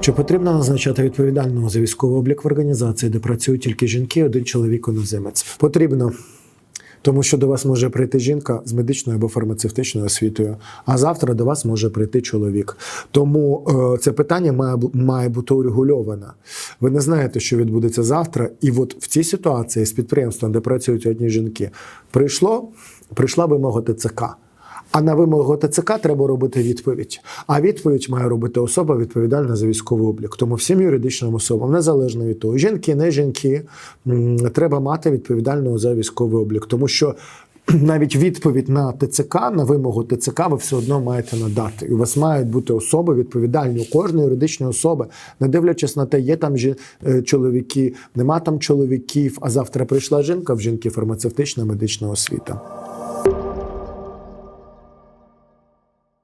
Чи потрібно назначати відповідального за військовий облік в організації, де працюють тільки жінки, один чоловік іноземець? Потрібно. Тому що до вас може прийти жінка з медичною або фармацевтичною освітою, а завтра до вас може прийти чоловік. Тому е, це питання має, має бути урегульоване. Ви не знаєте, що відбудеться завтра. І от в цій ситуації з підприємством, де працюють одні жінки, прийшло, прийшла вимога ТЦК. А на вимогу ТЦК треба робити відповідь. А відповідь має робити особа відповідальна за військовий облік. Тому всім юридичним особам, незалежно від того, жінки, не жінки, треба мати відповідального за військовий облік. Тому що навіть відповідь на ТЦК, на вимогу ТЦК, ви все одно маєте надати. І у вас мають бути особи відповідальні у кожної юридичної особи, не дивлячись на те, є там жі- е, чоловіки, нема там чоловіків. А завтра прийшла жінка в жінки фармацевтична медична освіта.